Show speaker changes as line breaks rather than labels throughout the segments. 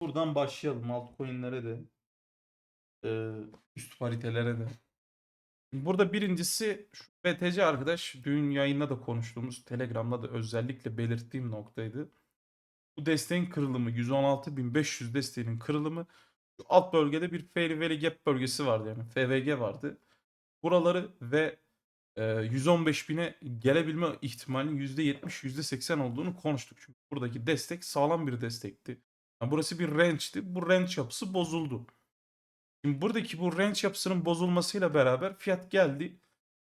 Buradan başlayalım altcoin'lere de. Ee, üst paritelere de. Burada birincisi şu BTC arkadaş dün yayında da konuştuğumuz Telegram'da da özellikle belirttiğim noktaydı. Bu desteğin kırılımı 116.500 desteğinin kırılımı şu alt bölgede bir fair value gap bölgesi vardı yani FVG vardı. Buraları ve e, 115.000'e gelebilme ihtimalinin %70 %80 olduğunu konuştuk. Çünkü buradaki destek sağlam bir destekti. Yani burası bir range'ti. Bu range yapısı bozuldu. Şimdi buradaki bu range yapısının bozulmasıyla beraber fiyat geldi.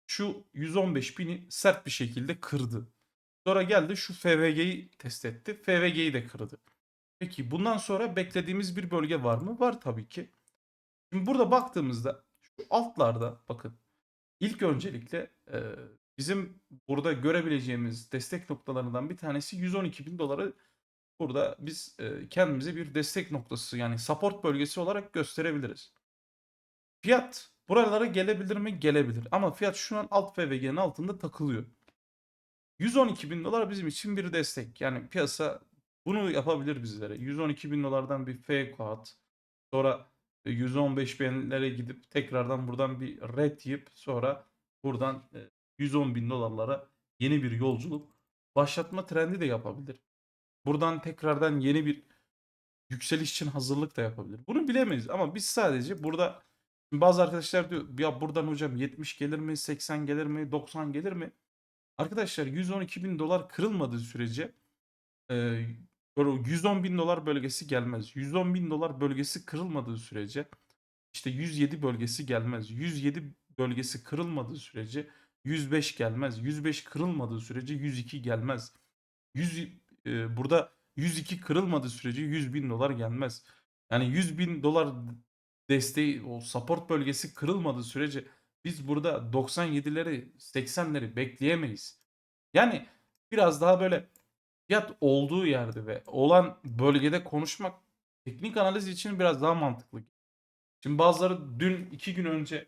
Şu 115.000'i sert bir şekilde kırdı. Sonra geldi şu FVG'yi test etti. FVG'yi de kırdı. Peki bundan sonra beklediğimiz bir bölge var mı? Var tabii ki. Şimdi burada baktığımızda şu altlarda bakın ilk öncelikle bizim burada görebileceğimiz destek noktalarından bir tanesi 112 bin doları burada biz e, kendimize bir destek noktası yani support bölgesi olarak gösterebiliriz. Fiyat buralara gelebilir mi? Gelebilir. Ama fiyat şu an alt FVG'nin altında takılıyor. 112 bin dolar bizim için bir destek. Yani piyasa bunu yapabilir bizlere. 112 bin dolardan bir fake out. Sonra 115 binlere gidip tekrardan buradan bir red yiyip sonra buradan e, 110 bin dolarlara yeni bir yolculuk başlatma trendi de yapabilir. Buradan tekrardan yeni bir yükseliş için hazırlık da yapabilir. Bunu bilemeyiz ama biz sadece burada bazı arkadaşlar diyor ya buradan hocam 70 gelir mi 80 gelir mi 90 gelir mi? Arkadaşlar 112 bin dolar kırılmadığı sürece e, böyle 110 bin dolar bölgesi gelmez. 110 bin dolar bölgesi kırılmadığı sürece işte 107 bölgesi gelmez. 107 bölgesi kırılmadığı sürece 105 gelmez. 105 kırılmadığı sürece 102 gelmez. 100 e, burada 102 kırılmadığı sürece 100 bin dolar gelmez. Yani 100 bin dolar desteği o support bölgesi kırılmadığı sürece biz burada 97'leri 80'leri bekleyemeyiz. Yani biraz daha böyle fiyat olduğu yerde ve olan bölgede konuşmak teknik analiz için biraz daha mantıklı. Şimdi bazıları dün iki gün önce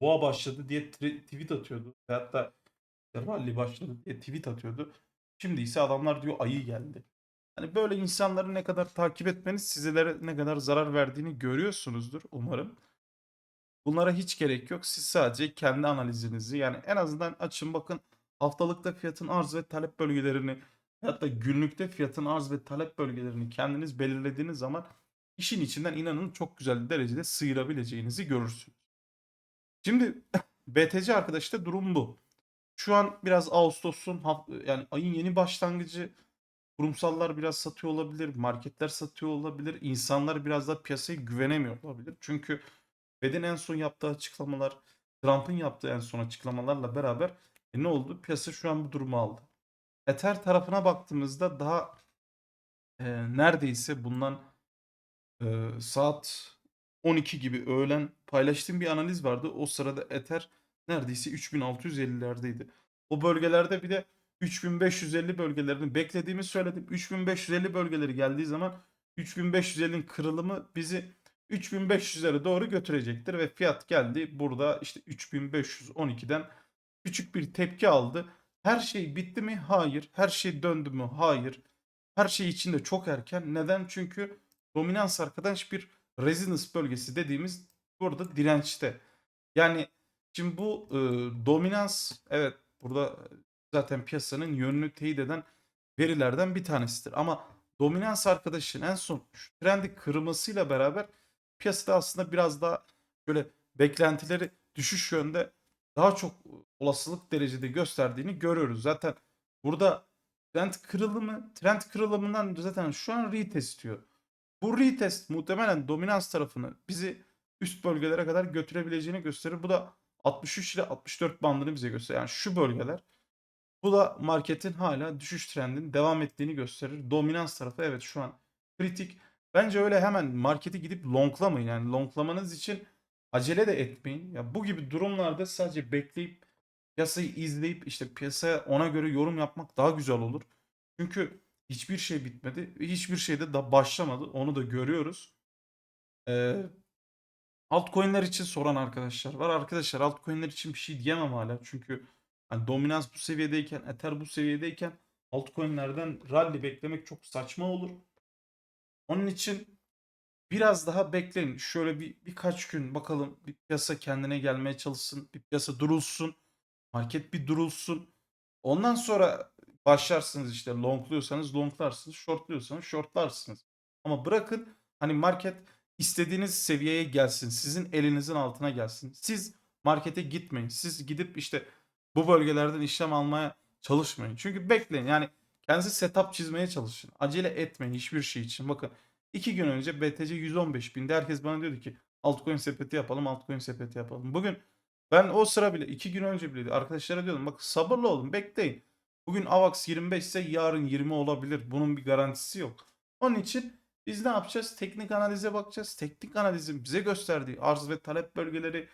boğa başladı diye tweet atıyordu. İşte rally başladı diye tweet atıyordu. Şimdi ise adamlar diyor ayı geldi. Hani böyle insanları ne kadar takip etmeniz sizlere ne kadar zarar verdiğini görüyorsunuzdur umarım. Bunlara hiç gerek yok. Siz sadece kendi analizinizi yani en azından açın bakın haftalıkta fiyatın arz ve talep bölgelerini hatta günlükte fiyatın arz ve talep bölgelerini kendiniz belirlediğiniz zaman işin içinden inanın çok güzel derecede sıyırabileceğinizi görürsünüz. Şimdi BTC arkadaşta durum bu. Şu an biraz Ağustos'un yani ayın yeni başlangıcı kurumsallar biraz satıyor olabilir, marketler satıyor olabilir, insanlar biraz da piyasaya güvenemiyor olabilir. Çünkü Fed'in en son yaptığı açıklamalar, Trump'ın yaptığı en son açıklamalarla beraber e, ne oldu? Piyasa şu an bu durumu aldı. Ether tarafına baktığımızda daha e, neredeyse bundan e, saat 12 gibi öğlen paylaştığım bir analiz vardı. O sırada Ether neredeyse 3650'lerdeydi. O bölgelerde bir de 3550 bölgelerini beklediğimi söyledim. 3550 bölgeleri geldiği zaman 3550'nin kırılımı bizi 3500'lere doğru götürecektir ve fiyat geldi. Burada işte 3512'den küçük bir tepki aldı. Her şey bitti mi? Hayır. Her şey döndü mü? Hayır. Her şey içinde çok erken. Neden? Çünkü dominans arkadaş bir resistance bölgesi dediğimiz burada dirençte. Yani şimdi bu e, dominans evet burada zaten piyasanın yönünü teyit eden verilerden bir tanesidir. Ama dominans arkadaşın en son şu trendi kırmasıyla beraber piyasada aslında biraz daha böyle beklentileri düşüş yönde daha çok olasılık derecede gösterdiğini görüyoruz. Zaten burada trend kırılımı, trend kırılımından zaten şu an retest diyor. Bu retest muhtemelen dominans tarafını bizi üst bölgelere kadar götürebileceğini gösterir. Bu da 63 ile 64 bandını bize gösterir. Yani şu bölgeler. Bu da marketin hala düşüş trendinin devam ettiğini gösterir. Dominans tarafı evet şu an kritik. Bence öyle hemen markete gidip longlamayın. Yani longlamanız için acele de etmeyin. Ya bu gibi durumlarda sadece bekleyip piyasayı izleyip işte piyasaya ona göre yorum yapmak daha güzel olur. Çünkü hiçbir şey bitmedi. Hiçbir şey de da başlamadı. Onu da görüyoruz. Ee, altcoin'ler için soran arkadaşlar var. Arkadaşlar altcoin'ler için bir şey diyemem hala. Çünkü hani dominans bu seviyedeyken, Ether bu seviyedeyken altcoin'lerden rally beklemek çok saçma olur. Onun için biraz daha bekleyin. Şöyle bir birkaç gün bakalım bir piyasa kendine gelmeye çalışsın. Bir piyasa durulsun. Market bir durulsun. Ondan sonra başlarsınız işte longluyorsanız longlarsınız, shortluyorsanız shortlarsınız. Ama bırakın hani market istediğiniz seviyeye gelsin. Sizin elinizin altına gelsin. Siz markete gitmeyin. Siz gidip işte bu bölgelerden işlem almaya çalışmayın. Çünkü bekleyin. Yani kendinizi setup çizmeye çalışın. Acele etmeyin hiçbir şey için. Bakın iki gün önce BTC 115 binde herkes bana diyordu ki altcoin sepeti yapalım, altcoin sepeti yapalım. Bugün ben o sıra bile iki gün önce bile arkadaşlara diyordum bak sabırlı olun bekleyin. Bugün AVAX 25 ise yarın 20 olabilir. Bunun bir garantisi yok. Onun için biz ne yapacağız? Teknik analize bakacağız. Teknik analizin bize gösterdiği arz ve talep bölgeleri,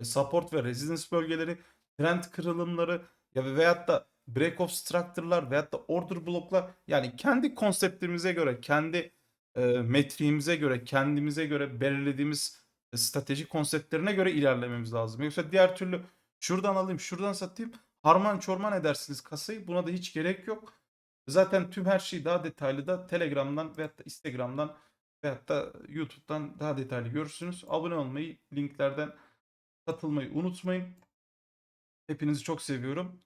e, support ve resistance bölgeleri, trend kırılımları ya ve veyahut da break of structure'lar veyahut da order bloklar yani kendi konseptimize göre, kendi e, metriğimize göre, kendimize göre belirlediğimiz e, strateji konseptlerine göre ilerlememiz lazım. Yoksa diğer türlü şuradan alayım, şuradan satayım, harman çorman edersiniz kasayı. Buna da hiç gerek yok. Zaten tüm her şeyi daha detaylı da Telegram'dan veyahut da Instagram'dan veyahut da YouTube'dan daha detaylı görürsünüz. Abone olmayı, linklerden katılmayı unutmayın. Hepinizi çok seviyorum.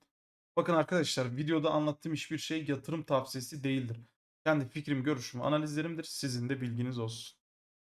Bakın arkadaşlar videoda anlattığım hiçbir şey yatırım tavsiyesi değildir. Kendi fikrim, görüşüm, analizlerimdir. Sizin de bilginiz olsun.